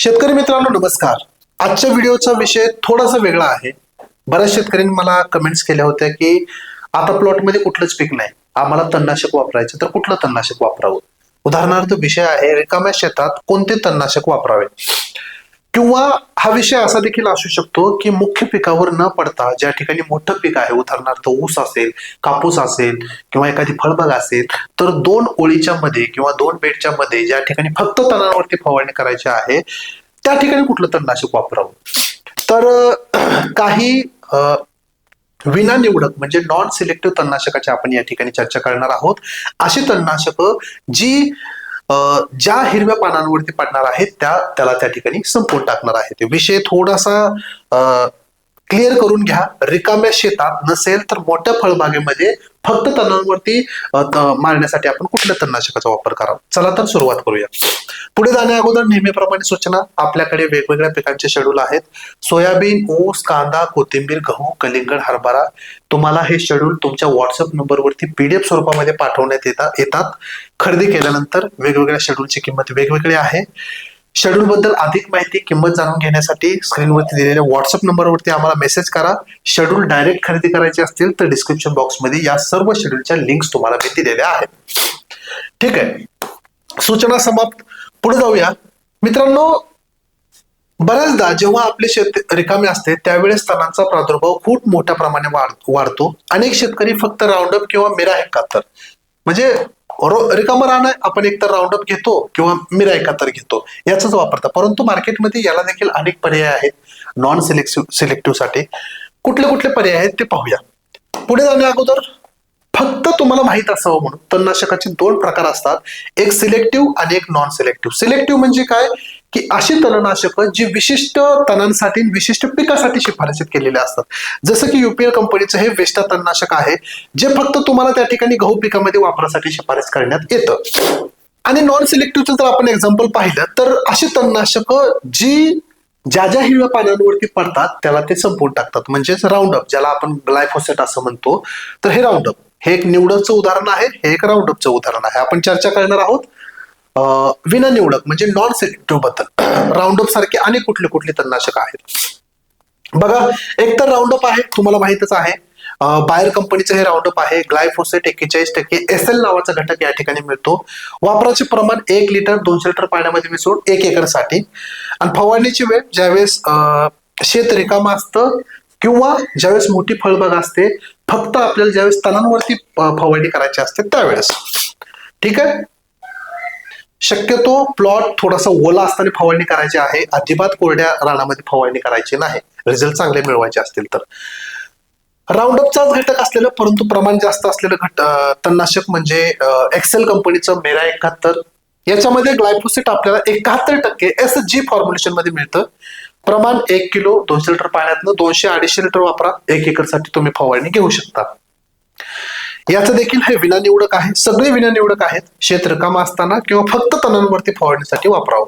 शेतकरी मित्रांनो नमस्कार. आजच्या व्हिडिओचा विषय थोडासा वेगळा आहे. बऱ्याच शेतकऱ्यांनी मला कमेंट्स केल्या होत्या की आता प्लॉटमध्ये कुठलंच पीक नाही. आम्हाला तणनाशक वापरायचं तर कुठलं तणनाशक वापरावं? उदाहरणार्थ विषय आहे रिकाम्या शेतात कोणते तणनाशक वापरावे? किंवा हा विषय असा देखील असू शकतो की मुख्य पिकावर न पडता ज्या ठिकाणी मोठं पीक आहे उदाहरणार्थ ऊस असेल कापूस असेल किंवा एखादी फळबाग असेल तर दोन ओळीच्या मध्ये किंवा दोन बेडच्या मध्ये ज्या ठिकाणी फक्त तणांवरती फवारणी करायची आहे त्या ठिकाणी कुठलं तणनाशक वापरावं? तर काही अं, विना निवडक म्हणजे नॉन सिलेक्टिव्ह तणनाशकाची आपण या ठिकाणी चर्चा करणार आहोत. अशी तणनाशकं जी ज्या हिरव्या पानांवरती पडणार आहेत त्या त्याला त्या ठिकाणी संपवून टाकणार आहे विषय थोडासा क्लिअर करून घ्या. रिकाम्या शेतात नसेल तर मोठ्या फळबागेमध्ये फक्त तणांवरती मारण्यासाठी आपण कुठल्या तणनाशकाचा वापर करावा चला तर सुरुवात करूया. पुढे जाण्या अगोदर नेहमीप्रमाणे सूचना. आपल्याकडे वेगवेगळ्या पिकांचे शेड्यूल आहेत. सोयाबीन ऊस कांदा कोथिंबीर गहू कलिंगड हरभरा. तुम्हाला हे शेड्यूल तुमच्या व्हॉट्सअप नंबरवरती पीडीएफ स्वरूपामध्ये पाठवण्यात येतात. खरेदी केल्यानंतर वेगवेगळ्या शेड्यूलची किंमत वेगवेगळी आहे. शेड्यूल बद्दल अधिक माहिती किंमत जाणून घेण्यासाठी स्क्रीनवरती दिलेल्या व्हॉट्सअप नंबरवरती आम्हाला मेसेज करा. शेड्यूल डायरेक्ट खरेदी करायचे असतील तर डिस्क्रिप्शन बॉक्समध्ये या सर्व शेड्यूलच्या लिंक्स तुम्हाला मी दिलेल्या आहेत. ठीक आहे. सूचना समाप्त. पुढे जाऊया. मित्रांनो बऱ्याचदा जेव्हा आपले शेत रिकामे असते त्यावेळेस तणांचा प्रादुर्भाव खूप मोठ्या प्रमाणे वाढतो. अनेक शेतकरी फक्त राऊंडअप किंवा मिरा एकाहत्तर म्हणजे रिकामं राहणं आपण एकतर राऊंडअप घेतो किंवा मिरा एकाहत्तर घेतो याचाच वापरतात परंतु मार्केटमध्ये याला देखील अनेक पर्याय आहेत नॉन सिलेक्टिव्ह सिलेक्टिव्हसाठी कुठले कुठले पर्याय आहेत ते पाहूया. पुढे जाण्या अगोदर. फक्त तुम्हाला माहीत असावं म्हणून. तणनाशकाचे दोन प्रकार असतात एक सिलेक्टिव्ह आणि एक नॉन सिलेक्टिव्ह सिलेक्टिव्ह म्हणजे काय? की अशी तणनाशकं जी विशिष्ट तणांसाठी विशिष्ट पिकासाठी शिफारसीत केलेले असतात. जसं की युपीएल कंपनीचं हे वेस्टा तणनाशक आहे जे फक्त तुम्हाला त्या ठिकाणी गहू पिकामध्ये वापरासाठी शिफारस करण्यात येतं. आणि नॉन सिलेक्टिव्हचं जर आपण एक्झाम्पल पाहिलं तर अशी तणनाशकं जी ज्या ज्या हिरव्या पानांवरती पडतात त्याला ते संपवून टाकतात. म्हणजेच राऊंडअप ज्याला आपण ग्लायफोसेट असं म्हणतो तर हे राऊंडअप हे एक निवडकचं उदाहरण आहे हे एक राऊंडअपचं उदाहरण आहे. आपण चर्चा करणार आहोत विना निवडक म्हणजे नॉन सिलेक्टिव्हबद्दल राऊंडअप सारखे अनेक कुठले कुठले तणनाशक आहेत. बघा एक तर राऊंडअप आहे तुम्हाला माहितच आहे. बायर कंपनीचं हे राऊंडअप आहे. ग्लायफोसेट एक्केचाळीस टक्के एस एल नावाचा घटक या ठिकाणी मिळतो. वापराचे प्रमाण एक लिटर दोनशे लिटर पाण्यामध्ये मिसळून एक एकरसाठी. आणि फवारणीची वेळ ज्यावेळेस शेत रिकामा असतं किंवा ज्यावेळेस मोठी फळबाग असते फक्त आपल्याला ज्यावेळेस तणांवरती फवारणी करायची असते त्यावेळेस. ठीक आहे? शक्यतो प्लॉट थोडासा ओला असताना फवारणी करायची आहे. अजिबात कोरड्या रानामध्ये फवारणी करायची नाही. रिझल्ट चांगले मिळवायचे असतील तर. राऊंडअपचाच घटक असलेलं परंतु प्रमाण जास्त असलेलं घट तणनाशक म्हणजे एक्सेल कंपनीचं मेरा एकाहत्तर. याच्यामध्ये ग्लायफोसेट आपल्याला एकाहत्तर टक्के एस जी फॉर्म्युलेशनमध्ये मिळतं. प्रमाण एक किलो दोनशे लिटर पाण्यातनं दोनशे अडीचशे लिटर वापरा. एक एकरसाठी तुम्ही फवारणी घेऊ शकता. याचं देखील हे विना निवडक आहे. सगळे विना निवडक आहेत. शेत रिकामा असताना किंवा फक्त तणांवरती फवारणीसाठी वापरावं.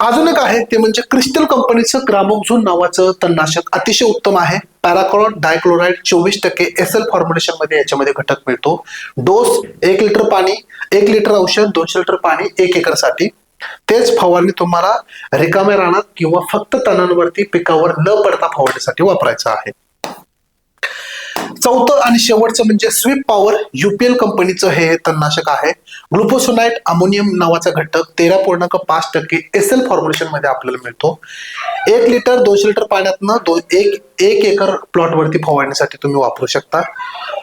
अजून एक आहे ते म्हणजे क्रिस्टल कंपनीचं ग्रामोक्झोन नावाचं तणनाशक अतिशय उत्तम आहे. पॅराक्लॉर डायक्लोराइड चोवीस टक्के एस एल फॉर्म्युलेशनमध्ये याच्यामध्ये घटक मिळतो. डोस एक लिटर पाणी एक लिटर औषध दोनशे लिटर पाणी एक एकरसाठी. तेच फवारणी तुम्हाला रिकाम्या रानात किंवा फक्त तणांवरती पिकावर न पडता फवारणीसाठी वापरायचं आहे. चौथं आणि शेवटचं म्हणजे स्वीप पॉवर युपीएल कंपनीचं हे तणनाशक आहे. ग्लुकोसोनाइट अमोनियम नावाचा घटक तेरा पूर्णांक पाच टक्के एस एल फॉर्म्युलेशनमध्ये आपल्याला मिळतो. एक लिटर दोनशे लिटर पाण्यातनं एक एक एकर प्लॉटवरती फवारण्यासाठी फवारणीसाठी तुम्ही वापरू शकता.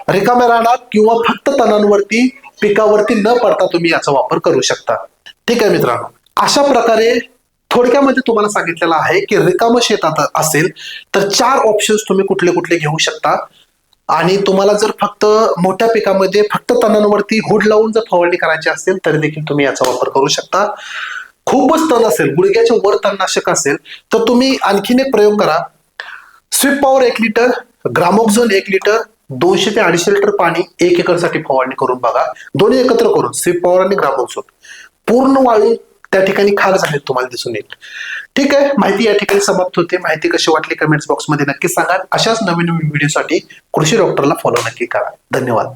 रिकाम्या रानात किंवा फक्त तणांवरती पिकावरती न पडता तुम्ही याचा वापर करू शकता. ठीक आहे मित्रांनो. अशा प्रकारे थोडक्यामध्ये तुम्हाला सांगितलेलं आहे की रिकामं शेतात असेल तर चार ऑप्शन्स तुम्ही कुठले कुठले घेऊ शकता. आणि तुम्हाला जर फक्त मोठ्या पिकामध्ये फक्त तणांवरती हुड लावून जर फवारणी करायची असेल तरी देखील तुम्ही याचा वापर करू शकता. खूपच तण असेल गुडघ्याच्या वर तणनाशक असेल तर तुम्ही आणखीन एक प्रयोग करा. स्विप पॉवर एक लिटर ग्रामोक्झोन एक लिटर दोनशे ते अडीचशे लिटर पाणी एक एकरसाठी फवारणी करून बघा. दोन्ही एकत्र करून स्विप पॉवर आणि ग्रामोक्झोन पूर्ण वाळू त्या ठिकाणी खाक झाले तुम्हाला दिसून येईल. ठीक आहे? माहिती या ठिकाणी समाप्त होते. माहिती कशी वाटली कमेंट्स बॉक्समध्ये नक्की सांगा. अशाच नवीन नवीन व्हिडिओसाठी कृषी डॉक्टरला फॉलो नक्की करा. धन्यवाद.